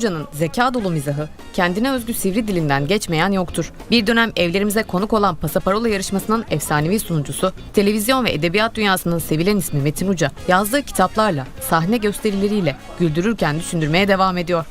Hoca'nın zeka dolu mizahı, kendine özgü sivri dilinden geçmeyen yoktur. Bir dönem evlerimize konuk olan Pasaparola yarışmasının efsanevi sunucusu, televizyon ve edebiyat dünyasının sevilen ismi Metin Uca, yazdığı kitaplarla, sahne gösterileriyle güldürürken düşündürmeye devam ediyor.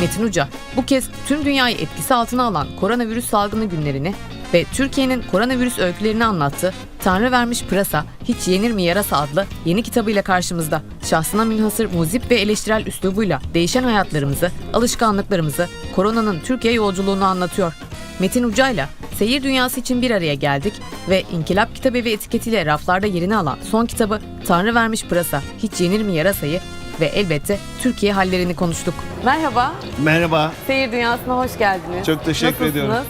Metin Uca bu kez tüm dünyayı etkisi altına alan koronavirüs salgını günlerini ve Türkiye'nin koronavirüs öykülerini anlattığı Tanrı Vermiş Pırasa Hiç Yenir Mi Yarasa adlı yeni kitabıyla karşımızda. Şahsına münhasır muzip ve eleştirel üslubuyla değişen hayatlarımızı, alışkanlıklarımızı, koronanın Türkiye yolculuğunu anlatıyor. Metin Uca'yla seyir dünyası için bir araya geldik ve İnkılap Kitabevi etiketiyle raflarda yerini alan son kitabı Tanrı Vermiş Pırasa Hiç Yenir Mi Yarasa'yı ve elbette Türkiye hallerini konuştuk. Merhaba, Merhaba, Seyir Dünyası'na hoş geldiniz. çok teşekkür Nasılsınız? ediyorum.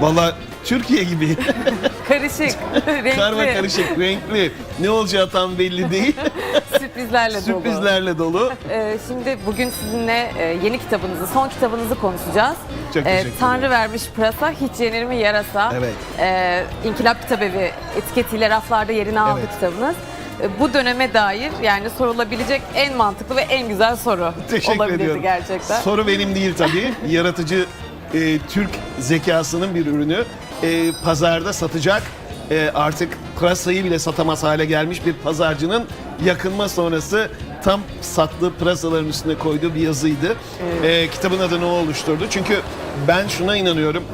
Valla Türkiye gibi Karışık, renkli, karma karışık, renkli. Ne olacağı tam belli değil. sürprizlerle dolu. Sürprizlerle dolu. Ee, şimdi bugün sizinle e, yeni kitabınızı, son kitabınızı konuşacağız. Ee, Çok teşekkür Tanrı vermiş pırasa, hiç yenir mi yarasa. Evet. Ee, İnkılap Kitabevi etiketiyle raflarda yerini aldı Evet. kitabınız. Ee, Bu döneme dair yani sorulabilecek en mantıklı ve en güzel soru Teşekkür olabilirdi ediyorum. gerçekten. Soru benim değil tabii. Yaratıcı e, Türk zekasının bir ürünü. E, pazarda satacak e, artık pırasayı bile satamaz hale gelmiş bir pazarcının yakınma sonrası tam sattığı pırasaların üstüne koyduğu bir yazıydı. E, kitabın adını o oluşturdu. Çünkü ben şuna inanıyorum,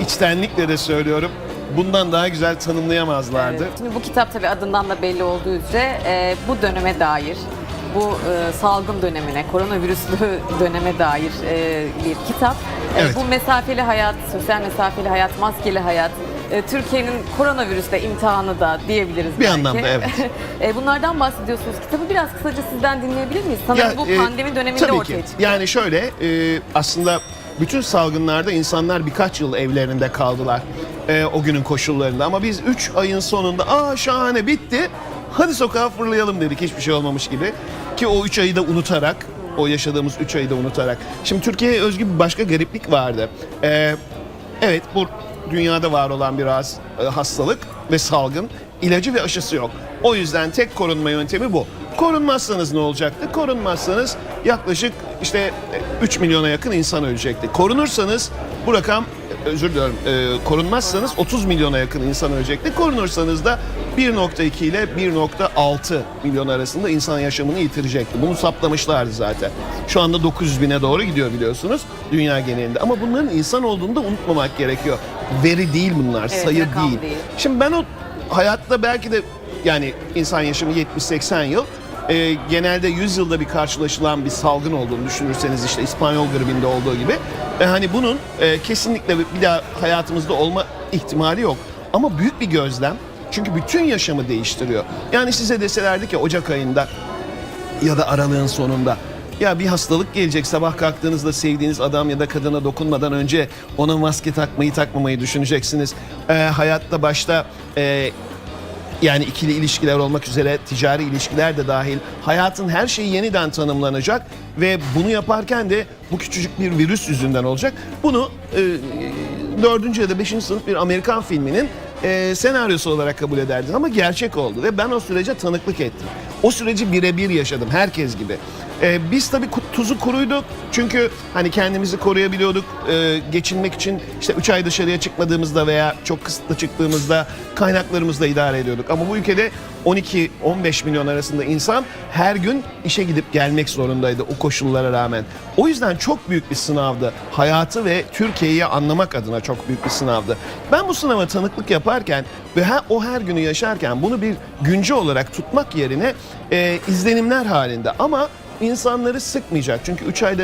içtenlikle de söylüyorum. Bundan daha güzel tanımlayamazlardı. Evet. Şimdi bu kitap tabii adından da belli olduğu üzere e, bu döneme dair, bu e, salgın dönemine, koronavirüslü döneme dair e, bir kitap. Evet. bu mesafeli hayat, sosyal mesafeli hayat, maskeli hayat, e, Türkiye'nin koronavirüsle imtihanı da diyebiliriz Bir belki. anlamda, evet. E, bunlardan bahsediyorsunuz. Kitabı biraz kısaca sizden dinleyebilir miyiz? Sanırım Ya, bu e, pandemi döneminde tabii ortaya ki. çıktı. Yani şöyle e, aslında bütün salgınlarda insanlar birkaç yıl evlerinde kaldılar e, o günün koşullarında. Ama biz 3 ayın sonunda aa şahane bitti hadi sokağa fırlayalım dedik hiçbir şey olmamış gibi. Ki o 3 ayı da unutarak o yaşadığımız 3 ayı da unutarak. Şimdi Türkiye'ye özgü bir başka gariplik vardı. E, evet bu dünyada var olan bir e, hastalık ve salgın. ilacı ve aşısı yok. O yüzden tek korunma yöntemi bu. Korunmazsanız ne olacaktı? Korunmazsanız yaklaşık işte e, 3 milyona yakın insan ölecekti. Korunursanız bu rakam e, özür diliyorum. e, korunmazsanız 30 milyona yakın insan ölecekti. Korunursanız da 1.2 ile 1.6 milyon arasında insan yaşamını yitirecekti. Bunu saptamışlardı zaten. Şu anda 900 bine doğru gidiyor biliyorsunuz dünya genelinde. Ama bunların insan olduğunu da unutmamak gerekiyor. Veri değil bunlar, sayı rakam değil. değil. Şimdi ben o hayatta belki de yani insan yaşamı 70-80 yıl e, genelde 100 yılda bir karşılaşılan bir salgın olduğunu düşünürseniz işte İspanyol gribinde olduğu gibi e, hani bunun e, kesinlikle bir daha hayatımızda olma ihtimali yok. Ama büyük bir gözlem çünkü bütün yaşamı değiştiriyor. Yani size deselerdi ki Ocak ayında ya da aralığın sonunda ya bir hastalık gelecek sabah kalktığınızda sevdiğiniz adam ya da kadına dokunmadan önce ona maske takmayı takmamayı düşüneceksiniz. Ee, hayatta başta e, yani ikili ilişkiler olmak üzere ticari ilişkiler de dahil hayatın her şeyi yeniden tanımlanacak ve bunu yaparken de bu küçücük bir virüs yüzünden olacak. Bunu e, dördüncü ya da beşinci sınıf bir Amerikan filminin e, senaryosu olarak kabul ederdin ama gerçek oldu ve ben o sürece tanıklık ettim. O süreci birebir yaşadım herkes gibi. E, biz tabii tuzu kuruyduk çünkü hani kendimizi koruyabiliyorduk e, geçinmek için işte 3 ay dışarıya çıkmadığımızda veya çok kısıtlı çıktığımızda kaynaklarımızla idare ediyorduk. Ama bu ülkede 12-15 milyon arasında insan her gün işe gidip gelmek zorundaydı o koşullara rağmen. O yüzden çok büyük bir sınavdı. Hayatı ve Türkiye'yi anlamak adına çok büyük bir sınavdı. Ben bu sınava tanıklık yaparken ve her, o her günü yaşarken bunu bir güncü olarak tutmak yerine e, izlenimler halinde ama insanları sıkmayacak. Çünkü 3 ayda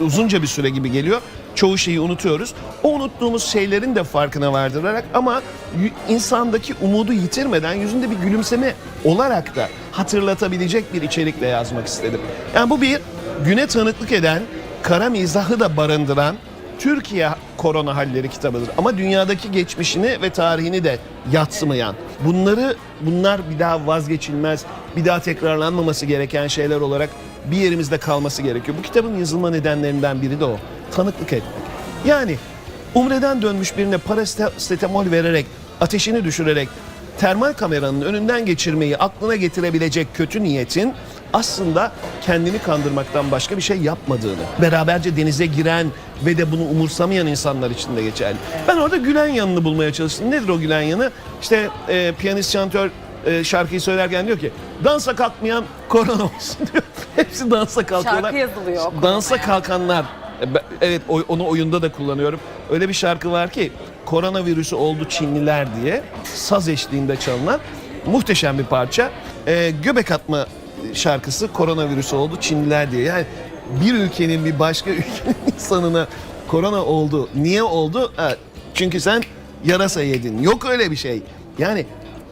uzunca bir süre gibi geliyor. Çoğu şeyi unutuyoruz. O unuttuğumuz şeylerin de farkına vardırarak ama insandaki umudu yitirmeden yüzünde bir gülümseme olarak da hatırlatabilecek bir içerikle yazmak istedim. Yani bu bir güne tanıklık eden, kara mizahı da barındıran Türkiye korona halleri kitabıdır. Ama dünyadaki geçmişini ve tarihini de yatsımayan. Bunları bunlar bir daha vazgeçilmez, bir daha tekrarlanmaması gereken şeyler olarak bir yerimizde kalması gerekiyor. Bu kitabın yazılma nedenlerinden biri de o. Tanıklık etmek. Yani Umre'den dönmüş birine parasetamol vererek, ateşini düşürerek termal kameranın önünden geçirmeyi aklına getirebilecek kötü niyetin aslında kendini kandırmaktan başka bir şey yapmadığını, beraberce denize giren ve de bunu umursamayan insanlar için de geçerli. Ben orada gülen yanını bulmaya çalıştım. Nedir o gülen yanı? İşte e, piyanist şantör e, şarkıyı söylerken diyor ki dansa kalkmayan korona olsun diyor. Hepsi dansa kalkıyorlar. Şarkı yazılıyor Dansa kalkanlar. E, ben- Evet o- onu oyunda da kullanıyorum. Öyle bir şarkı var ki koronavirüsü oldu Çinliler diye saz eşliğinde çalınan muhteşem bir parça. E, göbek atma şarkısı koronavirüsü oldu Çinliler diye. Yani bir ülkenin bir başka ülkenin insanına korona oldu. Niye oldu? Ha, çünkü sen yarasa yedin. Yok öyle bir şey. Yani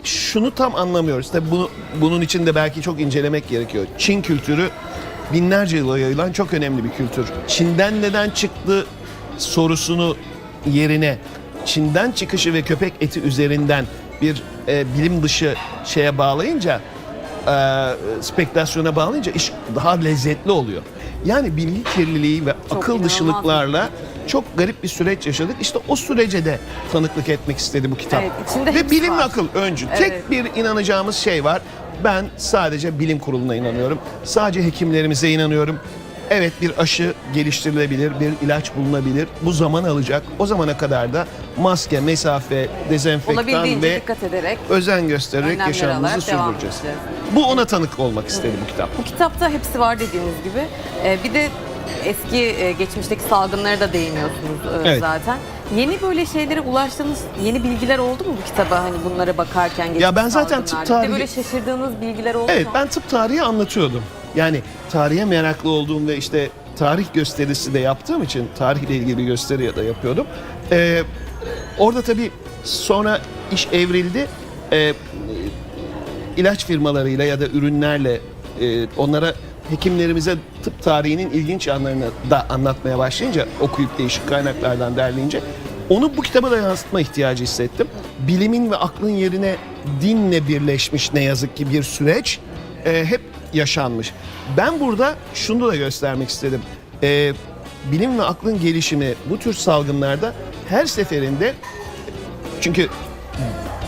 şunu tam anlamıyoruz. Tabii bunu, bunun için de belki çok incelemek gerekiyor. Çin kültürü binlerce yıla yayılan çok önemli bir kültür. Çin'den neden çıktı sorusunu yerine Çin'den çıkışı ve köpek eti üzerinden bir e, bilim dışı şeye bağlayınca e, spekülasyona bağlayınca iş daha lezzetli oluyor. Yani bilgi kirliliği ve akıl inanılmaz dışılıklarla çok garip bir süreç yaşadık. İşte o sürece de tanıklık etmek istedi bu kitap. Evet, içinde ve bilim ve var. akıl öncü. Evet. Tek bir inanacağımız şey var. Ben sadece bilim kuruluna inanıyorum. Sadece hekimlerimize inanıyorum. Evet bir aşı geliştirilebilir, bir ilaç bulunabilir. Bu zaman alacak. O zamana kadar da maske, mesafe, dezenfektan Olabildiğince ve dikkat ederek özen göstererek önlemler yaşamımızı alarak devam sürdüreceğiz. edeceğiz. Bu ona tanık olmak istedi bu kitap. Bu kitapta hepsi var dediğiniz gibi. Ee, bir de eski e, geçmişteki salgınlara da değiniyorsunuz e, Evet. zaten. Yeni böyle şeylere ulaştığınız yeni bilgiler oldu mu bu kitaba hani bunlara bakarken? geçmiş ben zaten tıp salgınlarda? Bir tarihi- böyle şaşırdığınız bilgiler oldu Evet mu? ben tıp tarihi anlatıyordum. Yani tarihe meraklı olduğum ve işte tarih gösterisi de yaptığım için tarihle ilgili bir gösteri ya da yapıyordum. Ee, orada tabii sonra iş evrildi. Ee, ilaç firmalarıyla ya da ürünlerle e, onlara hekimlerimize tıp tarihinin ilginç yanlarını da anlatmaya başlayınca okuyup değişik kaynaklardan derleyince onu bu kitaba da yansıtma ihtiyacı hissettim. Bilimin ve aklın yerine dinle birleşmiş ne yazık ki bir süreç e, hep yaşanmış. Ben burada şunu da göstermek istedim. E, bilim ve aklın gelişimi bu tür salgınlarda her seferinde çünkü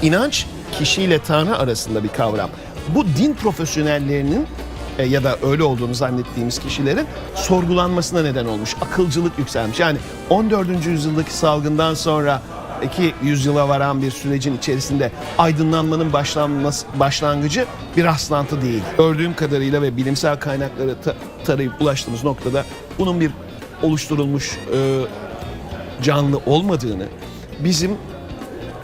inanç kişiyle Tanrı arasında bir kavram. Bu din profesyonellerinin e, ya da öyle olduğunu zannettiğimiz kişilerin sorgulanmasına neden olmuş. Akılcılık yükselmiş. Yani 14. yüzyıldaki salgından sonra iki yüzyıla varan bir sürecin içerisinde aydınlanmanın başlanması, başlangıcı bir rastlantı değil. Gördüğüm kadarıyla ve bilimsel kaynakları ta- tarayıp ulaştığımız noktada bunun bir oluşturulmuş e, canlı olmadığını, bizim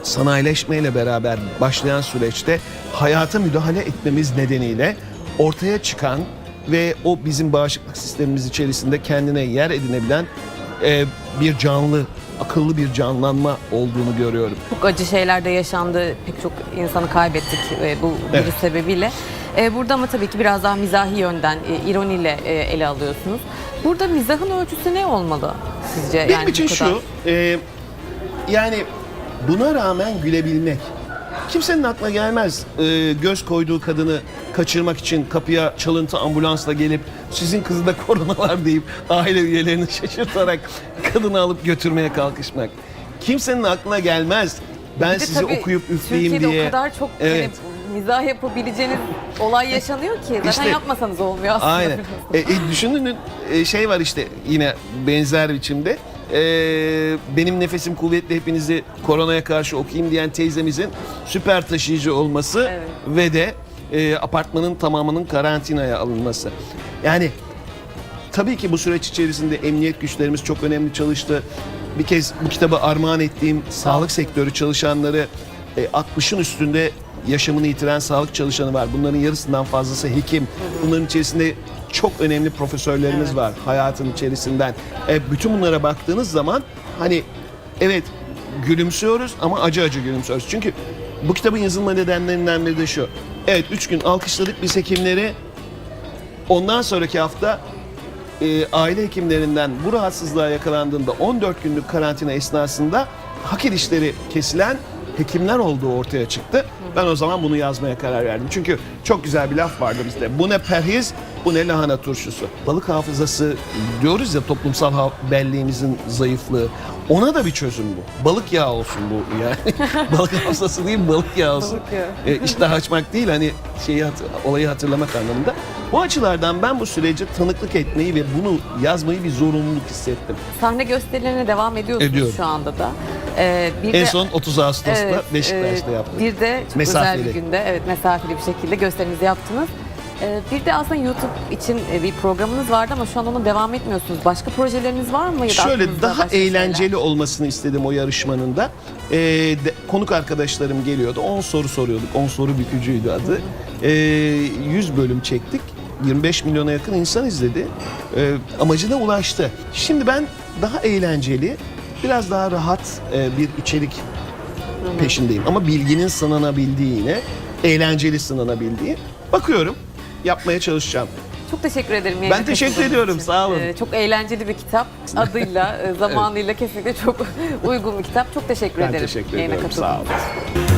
sanayileşmeyle beraber başlayan süreçte hayata müdahale etmemiz nedeniyle ortaya çıkan ve o bizim bağışıklık sistemimiz içerisinde kendine yer edinebilen e, bir canlı, akıllı bir canlanma olduğunu görüyorum. Çok acı şeyler de yaşandı. Pek çok insanı kaybettik e, bu Evet. virüs sebebiyle. E, burada ama tabii ki biraz daha mizahi yönden, e, ironiyle e, ele alıyorsunuz. Burada mizahın ölçüsü ne olmalı sizce? Benim Yani bu için kadar- şu, e, yani buna rağmen gülebilmek. Kimsenin aklına gelmez e, göz koyduğu kadını kaçırmak için kapıya çalıntı ambulansla gelip sizin kızında korona var deyip aile üyelerini şaşırtarak kadını alıp götürmeye kalkışmak. Kimsenin aklına gelmez. Ben Bir de sizi tabii okuyup üfleyeyim Türkiye'de diye. o kadar çok Evet. hani mizah yapabileceğiniz olay yaşanıyor ki zaten İşte- yapmasanız olmuyor aslında. Aynen. E, e, düşünün e, şey var işte yine benzer biçimde. E, benim nefesim kuvvetli hepinizi koronaya karşı okuyayım diyen teyzemizin süper taşıyıcı olması Evet. ve de e, apartmanın tamamının karantinaya alınması. Yani tabii ki bu süreç içerisinde emniyet güçlerimiz çok önemli çalıştı. Bir kez bu kitabı armağan ettiğim sağlık sektörü çalışanları e, 60'ın üstünde yaşamını yitiren sağlık çalışanı var. Bunların yarısından fazlası hekim. Bunların içerisinde çok önemli profesörlerimiz Evet. var hayatın içerisinden. E, bütün bunlara baktığınız zaman hani evet gülümsüyoruz ama acı acı gülümsüyoruz. Çünkü bu kitabın yazılma nedenlerinden biri de şu. Evet 3 gün alkışladık biz hekimleri. Ondan sonraki hafta e, aile hekimlerinden bu rahatsızlığa yakalandığında 14 günlük karantina esnasında hak edişleri kesilen hekimler olduğu ortaya çıktı. Ben o zaman bunu yazmaya karar verdim. Çünkü çok güzel bir laf vardı bizde. Bu ne perhiz bu ne lahana turşusu. Balık hafızası diyoruz ya toplumsal belleğimizin zayıflığı. Ona da bir çözüm bu. Balık yağı olsun bu yani. balık hafızası değil balık yağı olsun. Balık yağı. E, iştah açmak değil hani şeyi olayı hatırlamak anlamında. Bu açılardan ben bu sürece tanıklık etmeyi ve bunu yazmayı bir zorunluluk hissettim. Sahne gösterilerine devam ediyorsunuz Ediyorum. şu anda da. Ee, bir En de- son 30 Ağustos'ta Evet, Beşiktaş'ta e, yaptım. Bir de çok Mesafeli. özel bir günde evet mesafeli bir şekilde gösterinizi yaptınız. Ee, bir de aslında YouTube için e, bir programınız vardı ama şu an ona devam etmiyorsunuz. Başka projeleriniz var mı? Ya da Şöyle daha başka şeyler? eğlenceli olmasını istedim o yarışmanın da. Ee, de- konuk arkadaşlarım geliyordu. 10 soru soruyorduk. 10 soru bükücüydü adı. Ee, 100 bölüm çektik. 25 milyona yakın insan izledi. Ee, amacına ulaştı. Şimdi ben daha eğlenceli, biraz daha rahat e, bir içerik peşindeyim. Ama bilginin sınanabildiği yine, eğlenceli sınanabildiği. Bakıyorum, yapmaya çalışacağım. Çok teşekkür ederim. yayına Ben teşekkür katıldığınız ediyorum, için. sağ olun. Ee, çok eğlenceli bir kitap. Adıyla, e, zamanıyla kesinlikle çok uygun bir kitap. Çok teşekkür Ben ederim. teşekkür yayına ediyorum. Sağ katıldığınız olun. için.